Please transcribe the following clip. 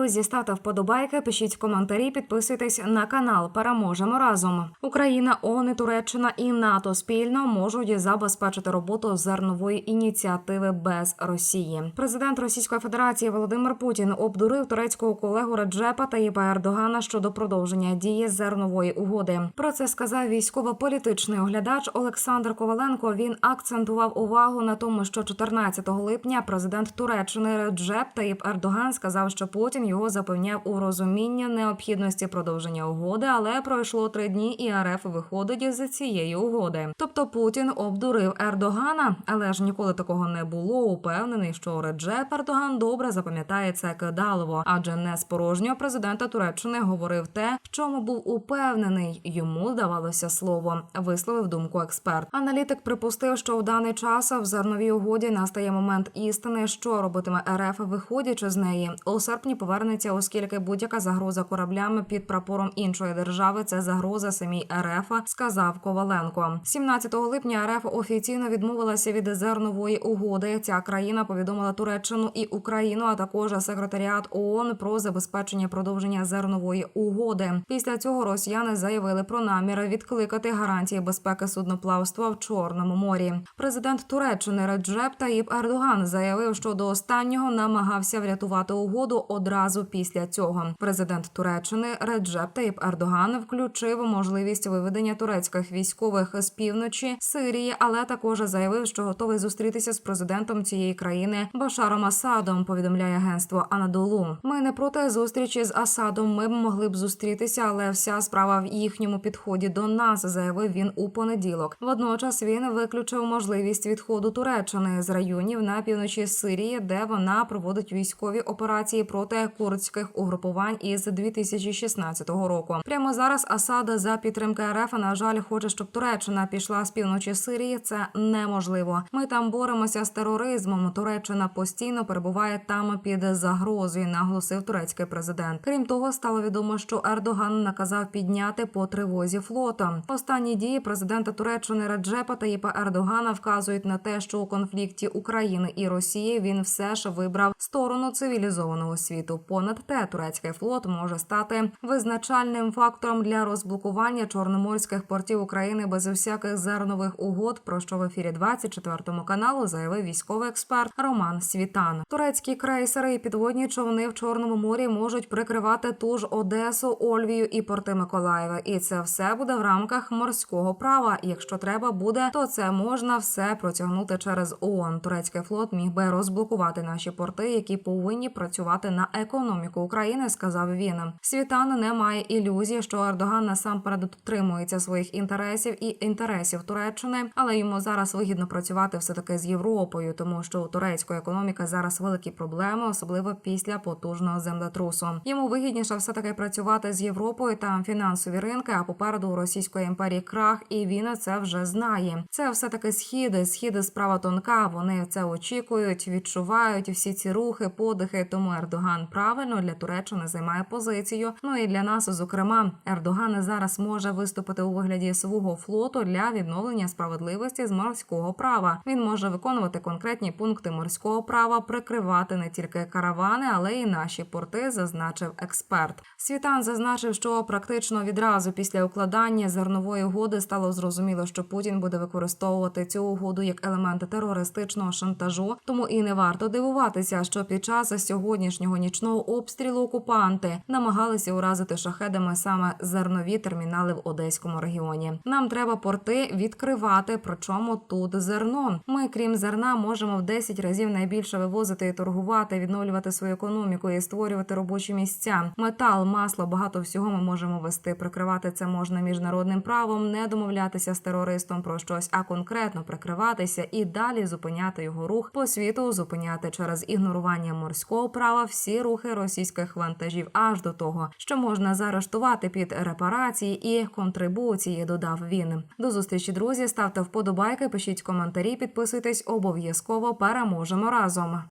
Друзі, ставте вподобайки, пишіть коментарі, підписуйтесь на канал. Переможемо разом. Україна, ООН, Туреччина і НАТО спільно можуть забезпечити роботу зернової ініціативи без Росії. Президент Російської Федерації Володимир Путін обдурив турецького колегу Реджепа Таїпа Ердогана щодо продовження дії зернової угоди. Про це сказав військово-політичний оглядач Олександр Коваленко. Він акцентував увагу на тому, що 14 липня президент Туреччини Реджеп Таїп Ердоган сказав, що Путін його запевняв у розуміння необхідності продовження угоди, але пройшло три дні, і РФ виходить з цієї угоди. Тобто Путін обдурив Ердогана, але ж ніколи такого не було. Упевнений, що Реджеп Ердоган добре запам'ятає це кидалово, адже не з порожнього президента Туреччини говорив те, в чому був упевнений. Йому давалося слово. Висловив думку експерт. Аналітик припустив, що в даний час в зерновій угоді настає момент істини, що робитиме РФ, виходячи з неї. У серпні повернеться, оскільки будь-яка загроза кораблями під прапором іншої держави це загроза самій РФ, сказав Коваленко. 17 липня РФ офіційно відмовилася від зернової угоди. Ця країна повідомила Туреччину і Україну, а також секретаріат ООН про забезпечення продовження зернової угоди. Після цього росіяни заявили про наміри відкликати гарантії безпеки судноплавства в Чорному морі. Президент Туреччини Реджеп Таїп Ердоган заявив, що до останнього намагався врятувати угоду одразу після цього. Президент Туреччини Реджеп Таїп Ердоган включив можливість виведення турецьких військових з півночі Сирії, але також заявив, що готовий зустрітися з президентом цієї країни Башаром Асадом. Повідомляє агентство Анадолу. Ми не проти зустрічі з Асадом. Ми б могли б зустрітися, але вся справа в їхньому підході до нас, заявив він у понеділок. Водночас він виключив можливість відходу Туреччини з районів на півночі Сирії, де вона проводить військові операції проти курдських угрупувань із 2016 року. Прямо зараз Асад за підтримки РФ на жаль хоче, щоб Туреччина пішла з півночі Сирії. Це неможливо. Ми там боремося з тероризмом. Туреччина постійно перебуває там під загрозою, наголосив турецький президент. Крім того, стало відомо, що Ердоган наказав підняти по тривозі флотом. Останні дії президента Туреччини Реджепа Таїпа Ердогана вказують на те, що у конфлікті України і Росії він все ж вибрав сторону цивілізованого світу. Понад те, турецький флот може стати визначальним фактором для розблокування чорноморських портів України без всяких зернових угод. Про що в ефірі 24 каналу заявив військовий експерт Роман Світан. Турецькі крейсери і підводні човни в Чорному морі можуть прикривати ту ж Одесу, Ольвію і порти Миколаєва. І це все буде в рамках морського права. Якщо треба буде, то це можна все протягнути через ООН. Турецький флот міг би розблокувати наші порти, які повинні працювати на економіку України, сказав він. Світан не має ілюзії, що Ердоган насамперед дотримується своїх інтересів і інтересів Туреччини, але йому зараз вигідно працювати все таки з Європою, тому що у турецької економіки зараз великі проблеми, особливо після потужного землетрусу. Йому вигідніше все таки працювати з Європою там фінансові ринки. А попереду у Російської імперії крах, і він це вже знає. Це все таки східи, східи справа тонка. Вони це очікують, відчувають всі ці рухи, подихи. Тому Ердоган правильно для Туреччини займає позицію. Ну і для нас, зокрема, Ердоган зараз може виступити у вигляді свого флоту для відновлення справедливості з морського права. Він може виконувати конкретні пункти морського права, прикривати не тільки каравани, але й наші порти, зазначив експерт. Світан зазначив, що практично відразу після укладання зернової угоди стало зрозуміло, що Путін буде використовувати цю угоду як елемент терористичного шантажу. Тому і не варто дивуватися, що під час сьогоднішнього нічного обстрілу окупанти намагалися уразити шахедами саме зернові термінали в одеському регіоні. Нам треба порти відкривати. Причому тут зерно. Ми, крім зерна, можемо в 10 разів найбільше вивозити і торгувати, відновлювати свою економіку і створювати робочі місця. Метал, масло, багато всього ми можемо вести. Прикривати це можна міжнародним правом, не домовлятися з терористом про щось, а конкретно прикриватися і далі зупиняти його рух по світу, зупиняти через ігнорування морського права всі рухи російських вантажів, аж до того, що можна заарештувати під репарації і контрибуції. Додав він. До зустрічі, друзі. Ставте вподобайки, пишіть коментарі, підписуйтесь обов'язково. Переможемо разом.